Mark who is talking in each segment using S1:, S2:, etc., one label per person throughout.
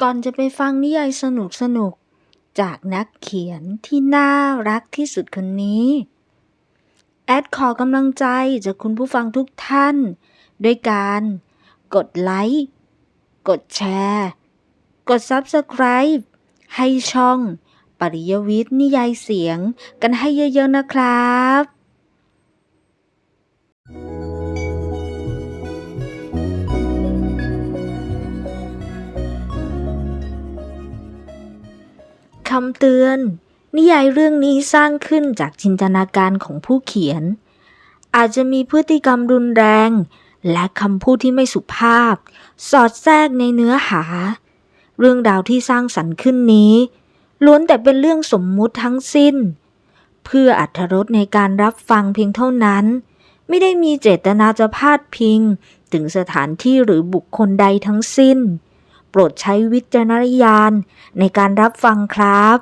S1: ก่อนจะไปฟังนิยายสนุกสนุกจากนักเขียนที่น่ารักที่สุดคนนี้ แอดขอกำลังใจจากคุณผู้ฟังทุกท่าน ด้วยการกดไลค์ กดแชร์ กด Subscribe ให้ช่อง ปริยวิทย์นิยายเสียงกันให้เยอะๆนะครับ คำเตือน นิยายเรื่องนี้สร้างขึ้นจากจินตนาการของผู้เขียน อาจจะมีพฤติกรรมรุนแรง และคำพูดที่ไม่สุภาพ สอดแทรกในเนื้อหา เรื่องราวที่สร้างสรรค์ขึ้นนี้ล้วนแต่เป็นเรื่องสมมุติทั้งสิ้น เพื่ออัธรสในการรับฟังเพียงเท่านั้น ไม่ได้มีเจตนาจะพาดพิง ถึงสถานที่หรือบุคคลใดทั้งสิ้น โปรดใช้วิจารณญาณในการรับฟังครับ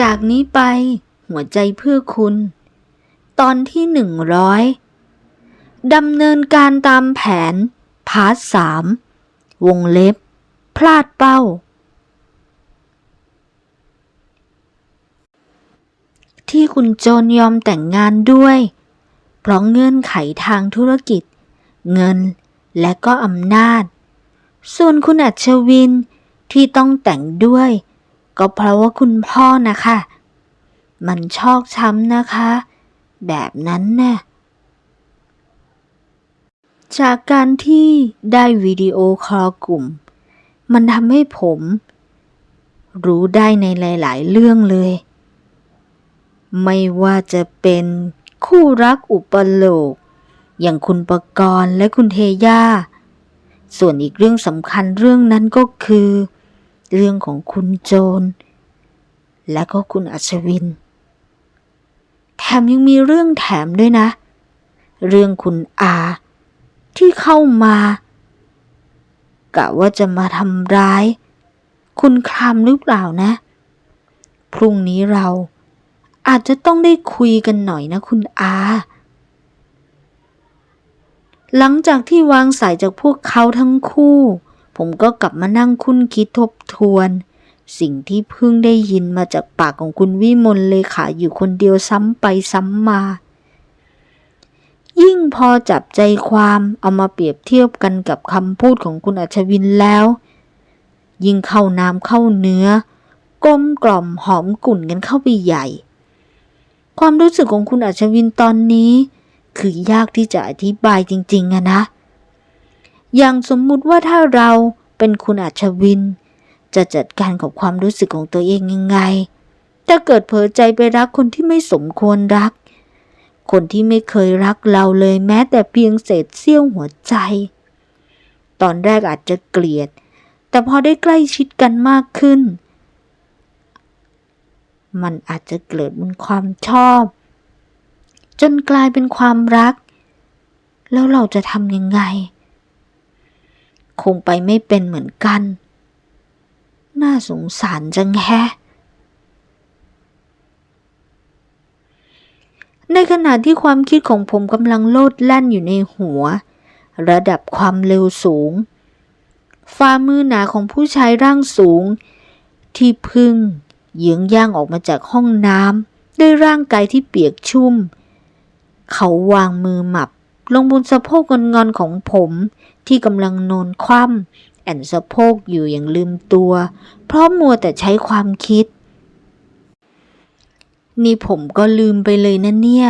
S1: จากนี้ไปหัวใจเพื่อคุณ ตอนที่หนึ่งร้อยดำเนินการตามแผน พาร์ทสามวงเล็บ พลาดเป้า ที่คุณโจนยอมแต่งงานด้วย เพราะเงื่อนไขทางธุรกิจ เงินและก็อำนาจ ส่วนคุณอัชวินที่ต้องแต่งด้วย ก็เพราะว่าคุณพ่อนะคะ มันชอกช้ำนะคะ แบบนั้นน่ะจากการที่ได้วิดีโอคอลกลุ่ม มันทำให้ผม รู้ได้ในหลาย ๆ เรื่องเลย ไม่ว่าจะเป็นคู่รักอุปโลก อย่างคุณประกรณ์และคุณเทย่า ส่วนอีกเรื่องสำคัญเรื่องนั้นก็คือ เรื่องของคุณโจรและก็คุณอัศวิน แถมยังมีเรื่องแถมด้วยนะ เรื่องคุณอาที่เข้ามากะว่าจะมาทำร้าย คุณครามหรือเปล่านะ พรุ่งนี้เรา อาจจะต้องได้คุยกันหน่อยนะคุณอา หลังจากที่วางสายจากพวกเขาทั้งคู่ ผมก็กลับมานั่งคุ้นคิดทบทวน สิ่งที่เพิ่งได้ยินมาจากปากของคุณวิมลเลขาอยู่คนเดียวซ้ำไปซ้ำมา ยิ่งพอจับใจความเอามาเปรียบเทียบกันกับคำพูดของคุณอัชวินแล้ว ยิ่งเข้าน้ำเข้าเนื้อกลมกล่อมหอมกลุ่นกันเข้าไปใหญ่ ความรู้สึกของคุณอัชวินตอนนี้ คือยากที่จะอธิบายจริงๆอะนะ อย่างสมมุติว่าถ้าเราเป็นคุณอัชวิน จะจัดการกับความรู้สึกของตัวเองยังไง ถ้าเกิดเผลอใจไปรักคนที่ไม่สมควรรัก คนที่ไม่เคยรักเราเลยแม้แต่เพียงเศษเสี้ยวหัวใจ ตอนแรกอาจจะเกลียด แต่พอได้ใกล้ชิดกันมากขึ้น มันอาจจะเกิดเป็นความชอบ จนกลายเป็นความรัก แล้วเราจะทำยังไง คงไปไม่เป็นเหมือนกัน น่าสงสารจังแฮะในขณะที่ความคิดของผมกำลังโลดแล่นอยู่ในหัว ระดับความเร็วสูง ฝ่ามือหนาของผู้ชายร่างสูง ที่พึ่ง เยื้องย่างออกมาจากห้องน้ำด้วยร่างกายที่เปียกชุ่ม เขาวางมือหมับ ลงบนสะโพกงอนๆของผมที่กำลังนอนคว่ำแอนสะโพกอยู่อย่างลืมตัว เพราะมัวแต่ใช้ความคิด นี่ผมก็ลืมไปเลยนะเนี่ย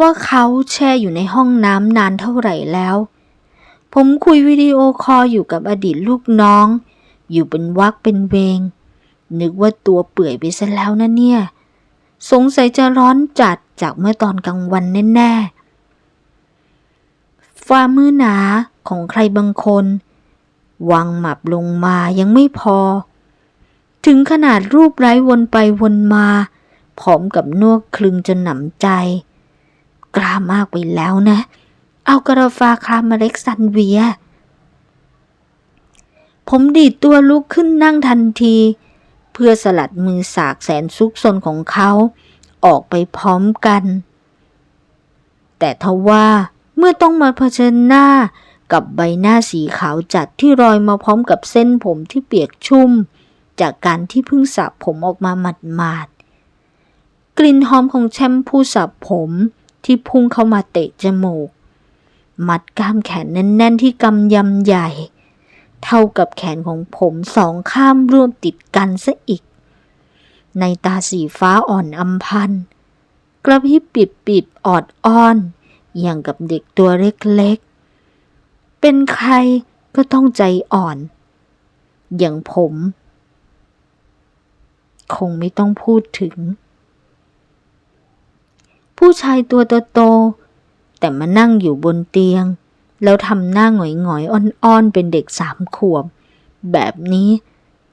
S1: ว่าเขาแช่อยู่ในห้องน้ำนานเท่าไหร่แล้ว ผมคุยวิดีโอคอลอยู่กับอดีตลูกน้อง อยู่เป็นวักเป็นเวง นึกว่าตัวเปื่อยไปซะแล้วนะเนี่ย สงสัยจะร้อนจัดจากเมื่อตอนกลางวันแน่ๆฝ่ามือหนาของใครบางคนวางหมับลงมายังไม่พอ ถึงขนาดรูปไร้วนไปวนมาพร้อมกับนวกคลึงจนหนำใจ กล้ามากไปแล้วนะ เอากระฟาคามอเล็กซานเวีย ผมดีดตัวลุกขึ้นนั่งทันที เพื่อสลัดมือสากแสนซุกซนของเขาออกไปพร้อมกัน แต่ทว่าเมื่อต้องมาเผชิญหน้ากับใบหน้าสีขาวจัดที่รอยมาพร้อมกับเส้นผมที่เปียกชุ่ม จากการที่เพิ่งสระผมออกมาหมาดๆกลิ่นหอมของแชมพูสระผมที่พุ่งเข้ามาเตะจมูก มัดกล้ามแขนแน่นๆที่กำยำใหญ่ เท่ากับแขนของผมสองข้ามร่วมติดกันซะอีก ในตาสีฟ้าอ่อนอำพัน กระพริบปิดปิดๆออดอ้อน อย่างกับเด็กตัวเล็กๆ เป็นใครก็ต้องใจอ่อน อย่างผม คงไม่ต้องพูดถึง ผู้ชายตัวโตๆแต่มานั่งอยู่บนเตียง แล้วทำหน้าหงอยๆอ่อนๆ เป็นเด็กสามขวบ แบบนี้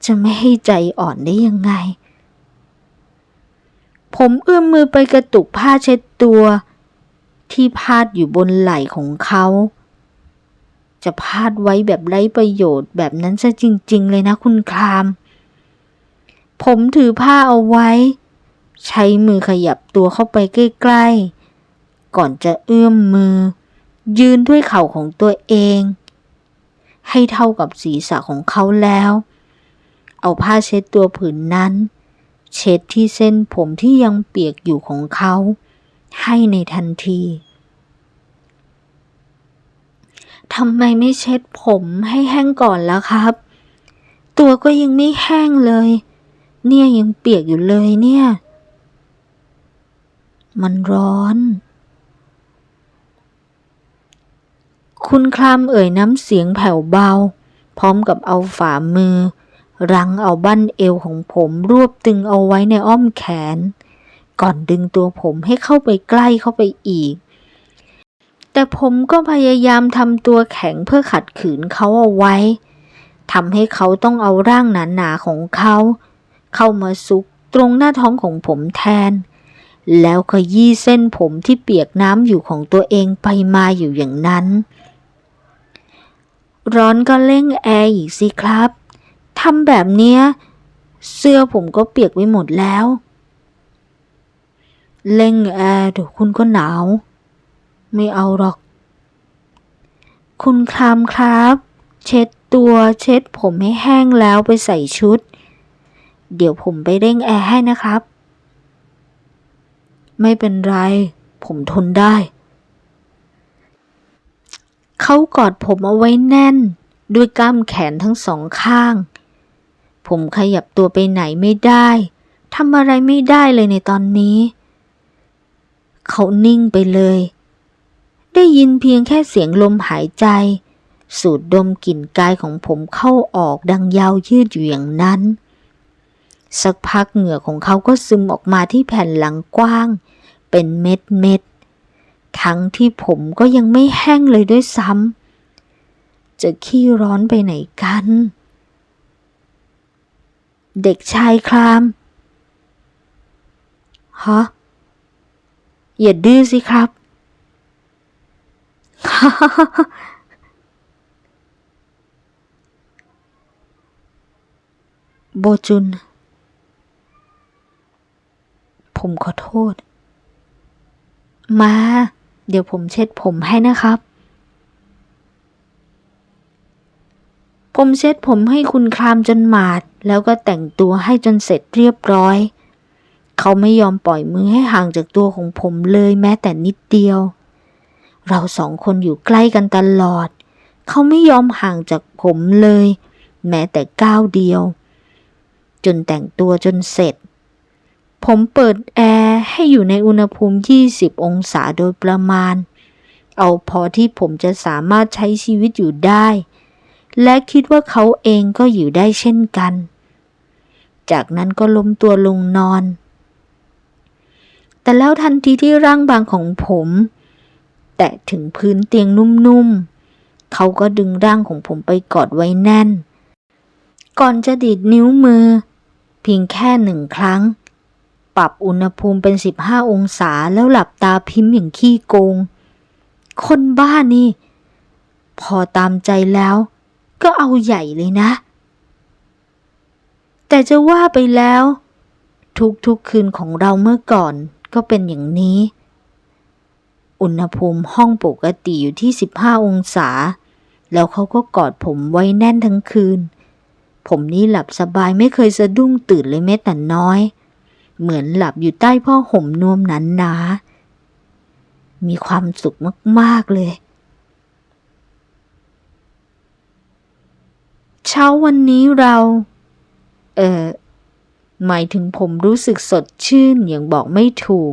S1: จะไม่ให้ใจอ่อนได้ยังไง ผมเอื้อมมือไปกระตุกผ้าเช็ดตัว ที่พาดอยู่บนไหล่ของเขา จะพาดไว้แบบไร้ประโยชน์แบบนั้นซะจริง ๆ เลยนะคุณคราม ผมถือผ้าเอาไว้ ใช้มือขยับตัวเข้าไปใกล้ ๆ ก่อนจะเอื้อมมือ ยืนด้วยเข่าของตัวเอง ให้เท่ากับศีรษะของเขาแล้ว เอาผ้าเช็ดตัวผืนนั้น เช็ดที่เส้นผมที่ยังเปียกอยู่ของเขา ให้ในทันทีทำไมไม่เช็ดผมให้แห้งก่อนล่ะครับ ตัวก็ยังไม่แห้งเลย เนี่ยยังเปียกอยู่เลยเนี่ย มันร้อน คุณคลามเอ่ยน้ำเสียงแผ่วเบา พร้อมกับเอาฝ่ามือ รั้งเอาบั้นเอวของผมรวบตึงเอาไว้ในอ้อมแขน ก่อนดึงตัวผมให้เข้าไปใกล้เข้าไปอีก แต่ผมก็พยายามทำตัวแข็งเพื่อขัดขืนเขาเอาไว้ทำให้เขาต้องเอาร่างหนาๆของเขา เข้ามาซุกตรงหน้าท้องของผมแทน แล้วขยี้เส้นผมที่เปียกน้ำอยู่ของตัวเองไปมาอยู่อย่างนั้น ร้อนก็เร่งแอร์อีกสิครับทำแบบเนี้ย เสื้อผมก็เปียกไปหมดแล้ว เร่งแอร์เดี๋ยวคุณก็หนาว ไม่เอาหรอก คุณคลามครับ เช็ดตัวเช็ดผมให้แห้งแล้วไปใส่ชุด เดี๋ยวผมไปเร่งแอร์ให้นะครับ ไม่เป็นไร ผมทนได้ เขากอดผมเอาไว้แน่น ด้วยกล้ามแขนทั้งสองข้าง ผมขยับตัวไปไหนไม่ได้ทำอะไรไม่ได้เลยในตอนนี้ เขานิ่งไปเลย ได้ยินเพียงแค่เสียงลมหายใจ สูดดมกลิ่นกายของผมเข้าออกดังยาวยืดอยู่อย่างนั้น สักพักเหงื่อของเขาก็ซึมออกมาที่แผ่นหลังกว้าง เป็นเม็ดเม็ด ทั้งที่ผมก็ยังไม่แห้งเลยด้วยซ้ำ จะขี้ร้อนไปไหนกัน เด็กชายคราม ฮะ อย่าดื้อสิครับ โบจุน ผมขอโทษ มา เดี๋ยวผมเช็ดผมให้นะครับ ผมเช็ดผมให้คุณครามจนหมาด แล้วก็แต่งตัวให้จนเสร็จเรียบร้อย เขาไม่ยอมปล่อยมือให้ห่างจากตัวของผมเลยแม้แต่นิดเดียว เราสองคนอยู่ใกล้กันตลอด เขาไม่ยอมห่างจากผมเลย แม้แต่ก้าวเดียว จนแต่งตัวจนเสร็จ ผมเปิดแอร์ให้อยู่ในอุณหภูมิ 20 องศาโดยประมาณ เอาพอที่ผมจะสามารถใช้ชีวิตอยู่ได้ และคิดว่าเขาเองก็อยู่ได้เช่นกัน จากนั้นก็ล้มตัวลงนอน แต่แล้วทันทีที่ร่างบางของผม แตะถึงพื้นเตียงนุ่มๆ เขาก็ดึงร่างของผมไปกอดไว้แน่น ก่อนจะดีดนิ้วมือ เพียงแค่หนึ่งครั้ง ปรับอุณหภูมิเป็น15องศาแล้วหลับตาพิมพ์อย่างขี้โกง คนบ้านี่ พอตามใจแล้วก็เอาใหญ่เลยนะ แต่จะว่าไปแล้ว ทุกๆคืนของเราเมื่อก่อนก็เป็นอย่างนี้ อุณหภูมิห้องปกติอยู่ที่ 15 องศา แล้วเขาก็กอดผมไว้แน่นทั้งคืน ผมนี่หลับสบายไม่เคยสะดุ้งตื่นเลยแม้แต่น้อย เหมือนหลับอยู่ใต้ผ้าห่มนวมหนาหนาๆมีความสุขมาก ๆ เลย เช้าวันนี้เรา เออหมายถึงผมรู้สึกสดชื่นอย่างบอกไม่ถูก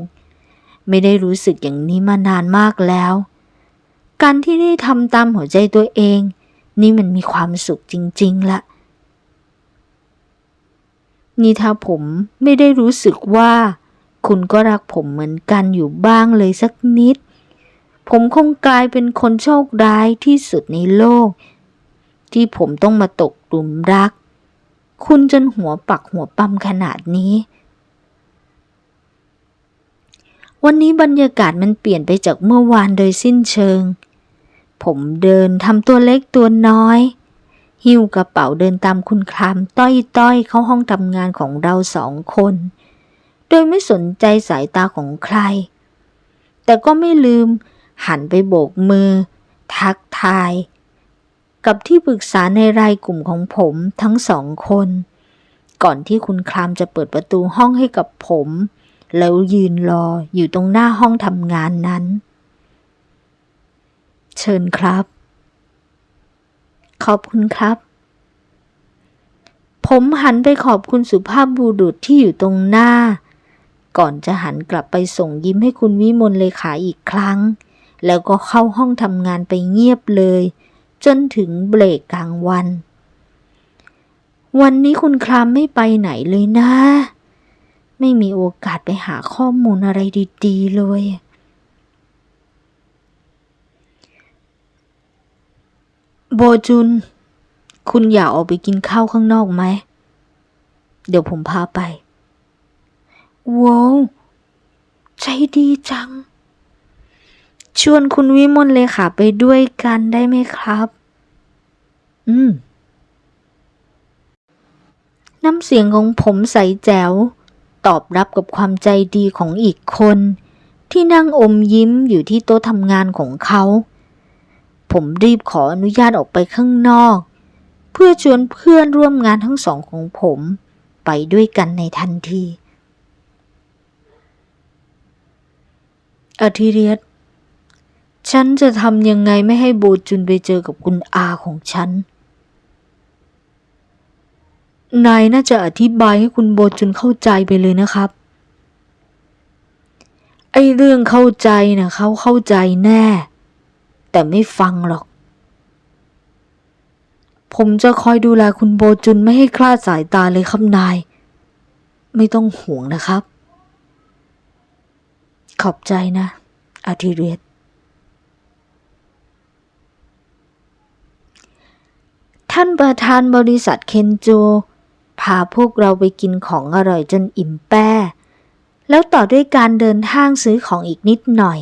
S1: ไม่ได้รู้สึกอย่างนี้มานานมากแล้ว การที่ได้ทำตามหัวใจตัวเอง นี่มันมีความสุขจริง ๆละ นี่ถ้าผมไม่ได้รู้สึกว่า คุณก็รักผมเหมือนกันอยู่บ้างเลยสักนิด ผมคงกลายเป็นคนโชคร้ายที่สุดในโลก ที่ผมต้องมาตกหลุมรัก คุณจนหัวปักหัวปั๊มขนาดนี้ วันนี้บรรยากาศมันเปลี่ยนไปจากเมื่อวานโดยสิ้นเชิง ผมเดินทำตัวเล็กตัวน้อย หิ้วกระเป๋าเดินตามคุณครามต้อยต้อยๆ เข้าห้องทำงานของเราสองคน โดยไม่สนใจสายตาของใคร แต่ก็ไม่ลืมหันไปโบกมือ ทักทาย กับที่ปรึกษาในรายกลุ่มของผมทั้งสองคน ก่อนที่คุณครามจะเปิดประตูห้องให้กับผม แล้วยืนรออยู่ตรงหน้าห้องทำงานนั้น เชิญครับ ขอบคุณครับ ผมหันไปขอบคุณสุภาพบุรุษที่อยู่ตรงหน้า ก่อนจะหันกลับไปส่งยิ้มให้คุณวิมลเลขาอีกครั้ง แล้วก็เข้าห้องทำงานไปเงียบเลย จนถึงเบรกกลางวัน วันนี้คุณครามไม่ไปไหนเลยนะ ไม่มีโอกาสไปหาข้อมูลอะไรดี ๆ เลย โบจุน คุณอยากออกไปกินข้าวข้างนอกไหม เดี๋ยวผมพาไปว้าวใจดีจัง ชวนคุณวิมลเลยค่ะไปด้วยกันได้ไหมครับ อืม น้ำเสียงของผมใสแจ๋ว ตอบรับกับความใจดีของอีกคน ที่นั่งอมยิ้มอยู่ที่โต๊ะทำงานของเขา ผมรีบขออนุญาตออกไปข้างนอก เพื่อชวนเพื่อนร่วมงานทั้งสองของผม ไปด้วยกันในทันทีอาทิเรียสฉันจะทำยังไงไม่ให้โบจุนไปเจอกับคุณอาของฉัน นายน่าจะอธิบายให้คุณโบจุนเข้าใจไปเลยนะครับ ไอ้เรื่องเข้าใจนะเขาเข้าใจแน่ แต่ไม่ฟังหรอก ผมจะคอยดูแลคุณโบจุนไม่ให้คลาดสายตาเลยครับนาย ไม่ต้องห่วงนะครับ ขอบใจนะ อาทิเรศท่านประธานบริษัทเคนโจพาพวกเราไปกินของอร่อยจนอิ่มแป้ แล้วต่อด้วยการเดินทางซื้อของอีกนิดหน่อย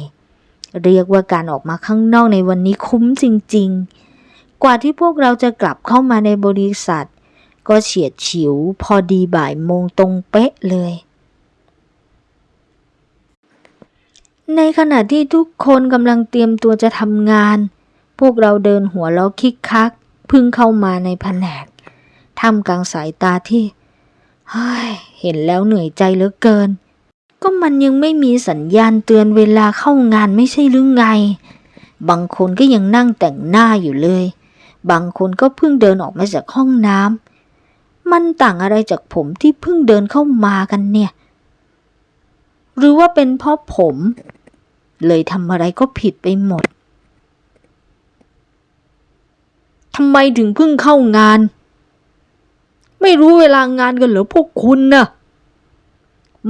S1: เรียกว่าการออกมาข้างนอกในวันนี้คุ้มจริง ๆ กว่าที่พวกเราจะกลับเข้ามาในบริษัท ก็เฉียดฉิวพอดีบ่ายโมงตรงเป๊ะเลย ในขณะที่ทุกคนกำลังเตรียมตัวจะทำงาน พวกเราเดินหัวเราะคิกคักพึ่งเข้ามาในแผนกทำกลางสายตาที่เฮ้ยเห็นแล้วเหนื่อยใจเหลือเกิน ก็มันยังไม่มีสัญญาณเตือนเวลาเข้างานไม่ใช่หรือไง บางคนก็ยังนั่งแต่งหน้าอยู่เลย บางคนก็เพิ่งเดินออกมาจากห้องน้ำมันต่างอะไรจากผมที่เพิ่งเดินเข้ามากันเนี่ย หรือว่าเป็นเพราะผม เลยทำอะไรก็ผิดไปหมดทำไมถึงเพิ่งเข้างาน ไม่รู้เวลางานกันเหรอพวกคุณน่ะ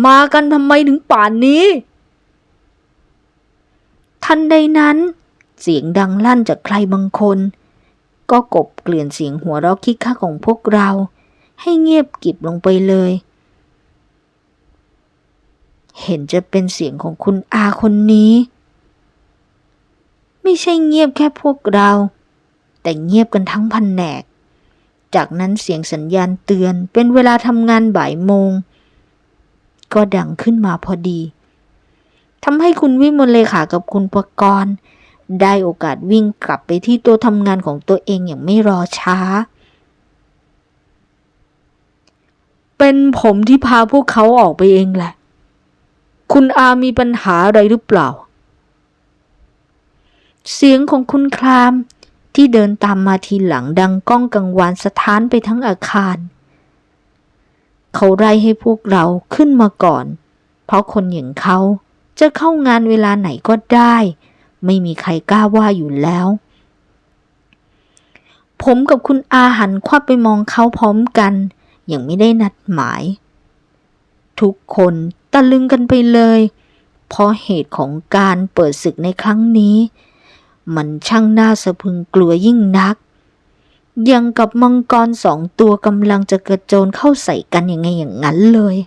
S1: มากันทำไมถึงป่านนี้ ทันใดนั้น เสียงดังลั่นจากใครบางคน ก็กบเกลื่อนเสียงหัวเราะคิกคักของพวกเรา ให้เงียบกิบลงไปเลย เห็นจะเป็นเสียงของคุณอาคนนี้ ไม่ใช่เงียบแค่พวกเรา แต่เงียบกันทั้งพันแหนก จากนั้นเสียงสัญญาณเตือนเป็นเวลาทำงานบ่ายโมง ก็ดังขึ้นมาพอดีทำให้คุณวิมลเลขากับคุณประกรณ์ได้โอกาสวิ่งกลับไปที่ตัวทำงานของตัวเองอย่างไม่รอช้า เป็นผมที่พาพวกเขาออกไปเองแหละ คุณอามีปัญหาอะไรหรือเปล่า เสียงของคุณครามที่เดินตามมาทีหลังดังก้องกังวานสะท้านไปทั้งอาคาร เขาไล่ให้พวกเราขึ้นมาก่อน เพราะคนอย่างเขาจะเข้างานเวลาไหนก็ได้ ไม่มีใครกล้าว่าอยู่แล้ว ผมกับคุณอาหันควับไปมองเขาพร้อมกัน อย่างไม่ได้นัดหมาย ทุกคนตะลึงกันไปเลย เพราะเหตุของการเปิดศึกในครั้งนี้ มันช่างน่าสะพึงกลัวยิ่งนัก ยังกับมังกรสองตัวกำลังจะกระโจนเข้าใส่กันยังไงอย่างนั้นเลย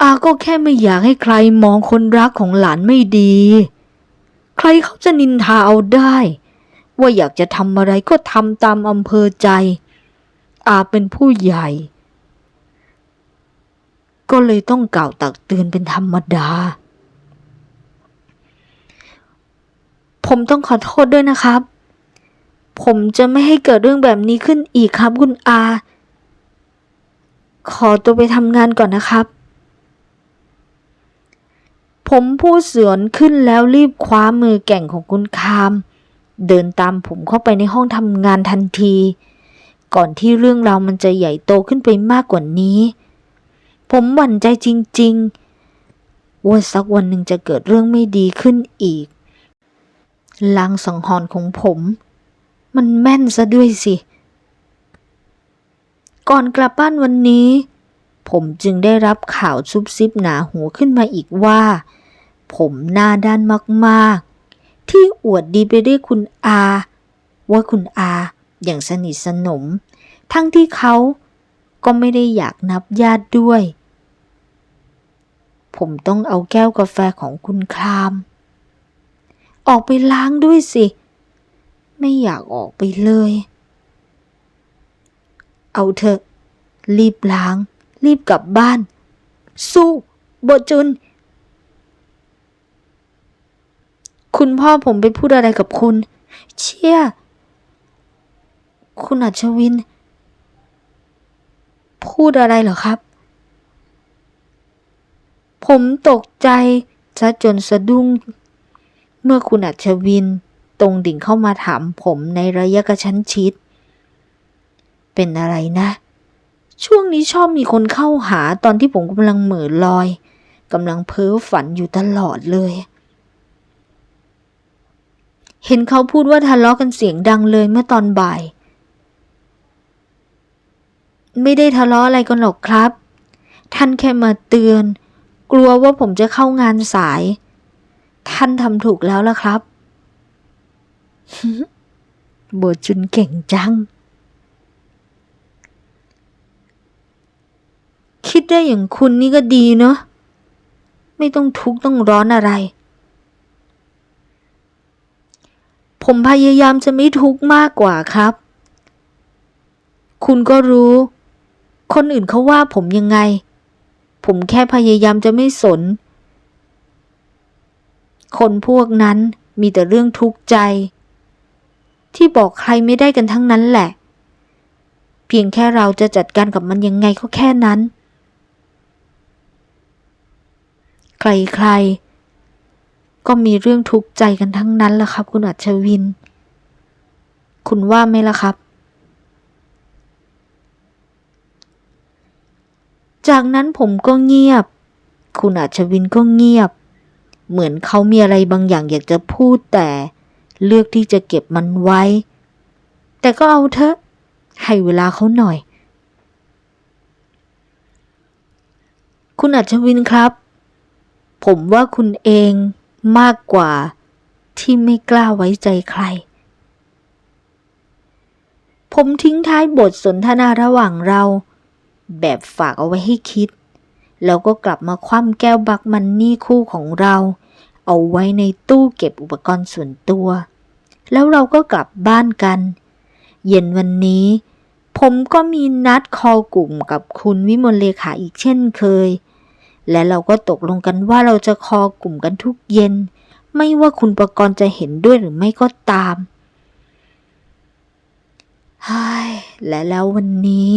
S1: อาก็แค่ไม่อยากให้ใครมองคนรักของหลานไม่ดี ใครเขาจะนินทาเอาได้ ว่าอยากจะทำอะไรก็ทำตามอำเภอใจ อาเป็นผู้ใหญ่ ก็เลยต้องกล่าวตักเตือนเป็นธรรมดา ผมต้องขอโทษด้วยนะครับ ผมจะไม่ให้เกิดเรื่องแบบนี้ขึ้นอีกครับคุณอา ขอตัวไปทำงานก่อนนะครับ ผมพูดเสือนขึ้นแล้วรีบคว้ามือแก่งของคุณคาม เดินตามผมเข้าไปในห้องทำงานทันที ก่อนที่เรื่องราวมันจะใหญ่โตขึ้นไปมากกว่านี้ ผมหวั่นใจจริง ๆ ว่าสักวันหนึ่งจะเกิดเรื่องไม่ดีขึ้นอีกลางสังหรณ์ของผม มันแม่นซะด้วยสิ ก่อนกลับบ้านวันนี้ ผมจึงได้รับข่าวซุบซิบหนาหูขึ้นมาอีกว่า ผมหน้าด้านมากๆ ที่อวดดีไปด้วยคุณอา ว่าคุณอาอย่างสนิทสนม ทั้งที่เขาก็ไม่ได้อยากนับญาติด้วย ผมต้องเอาแก้วกาแฟของคุณคราม ออกไปล้างด้วยสิ ไม่อยากออกไปเลย เอาเถอะ รีบล้าง รีบกลับบ้าน สู้บจุน คุณพ่อผมไปพูดอะไรกับคุณ เชี่ย คุณอัชวิน พูดอะไรเหรอครับ ผมตกใจซะจนสะดุ้ง เมื่อคุณอัชวิน ตรงดิ่งเข้ามาถามผมในระยะกระชั้นชิด เป็นอะไรนะ ช่วงนี้ชอบมีคนเข้าหาตอนที่ผมกำลังเหม่อลอยกำลังเพ้อฝันอยู่ตลอดเลย เห็นเขาพูดว่าทะเลาะกันเสียงดังเลยเมื่อตอนบ่าย ไม่ได้ทะเลาะอะไรกันหรอกครับ ท่านแค่มาเตือน กลัวว่าผมจะเข้างานสาย ท่านทำถูกแล้วล่ะครับ โบจุนเก่งจัง คิดได้อย่างคุณนี่ก็ดีเนาะ ไม่ต้องทุกข์ต้องร้อนอะไร ผมพยายามจะไม่ทุกข์มากกว่าครับ คุณก็รู้ คนอื่นเขาว่าผมยังไง ผมแค่พยายามจะไม่สน คนพวกนั้นมีแต่เรื่องทุกข์ใจ ที่บอกใครไม่ได้กันทั้งนั้นแหละ เพียงแค่เราจะจัดการกับมันยังไงก็แค่นั้น ใครๆ ก็มีเรื่องทุกข์ใจกันทั้งนั้นล่ะครับ คุณอัชวิน คุณว่าไหมล่ะครับ จากนั้นผมก็เงียบ คุณอัชวินก็เงียบ เหมือนเขามีอะไรบางอย่างอยากจะพูดแต่ เลือกที่จะเก็บมันไว้ แต่ก็เอาเถอะ ให้เวลาเขาหน่อย คุณอัชวินครับ ผมว่าคุณเองมากกว่าที่ไม่กล้าไว้ใจใคร ผมทิ้งท้ายบทสนทนาระหว่างเรา แบบฝากเอาไว้ให้คิด แล้วก็กลับมาคว่ำแก้วบักมันนี่คู่ของเรา เอาไว้ในตู้เก็บอุปกรณ์ส่วนตัว แล้วเราก็กลับบ้านกัน เย็นวันนี้ ผมก็มีนัดคอกลุ่มกับคุณวิมลเลขาอีกเช่นเคย และเราก็ตกลงกันว่าเราจะคอกลุ่มกันทุกเย็น ไม่ว่าคุณประกรณ์จะเห็นด้วยหรือไม่ก็ตามไฮและแล้ววันนี้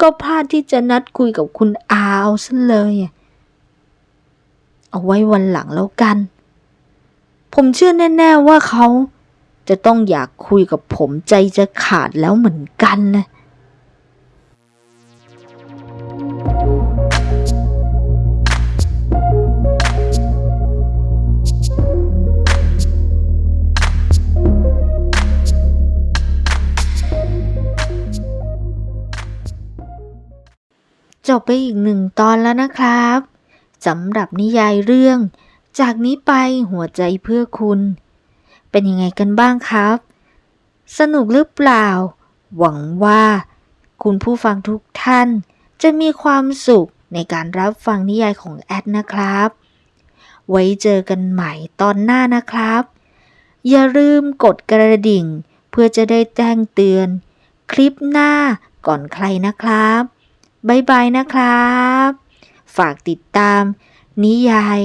S1: ก็พลาดที่จะนัดคุยกับคุณอาเอาซะเลยอะ เอาไว้วันหลังแล้วกัน ผมเชื่อแน่ ๆว่าเขาจะต้องอยากคุยกับผมใจจะขาดแล้วเหมือนกันนะจบไปอีกหนึ่งตอนแล้วนะครับ สำหรับนิยายเรื่อง จากนี้ไปหัวใจเพื่อคุณ เป็นยังไงกันบ้างครับ สนุกหรือเปล่า หวังว่า คุณผู้ฟังทุกท่าน จะมีความสุขในการรับฟังนิยายของแอดนะครับ ไว้เจอกันใหม่ตอนหน้านะครับ อย่าลืมกดกระดิ่ง เพื่อจะได้แจ้งเตือน คลิปหน้าก่อนใครนะครับ บ๊ายบายนะครับ ฝากติดตาม นิยาย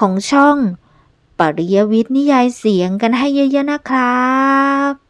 S1: ของช่อง ปริยวิทย์นิยายเสียงกันให้เยอะๆนะครับ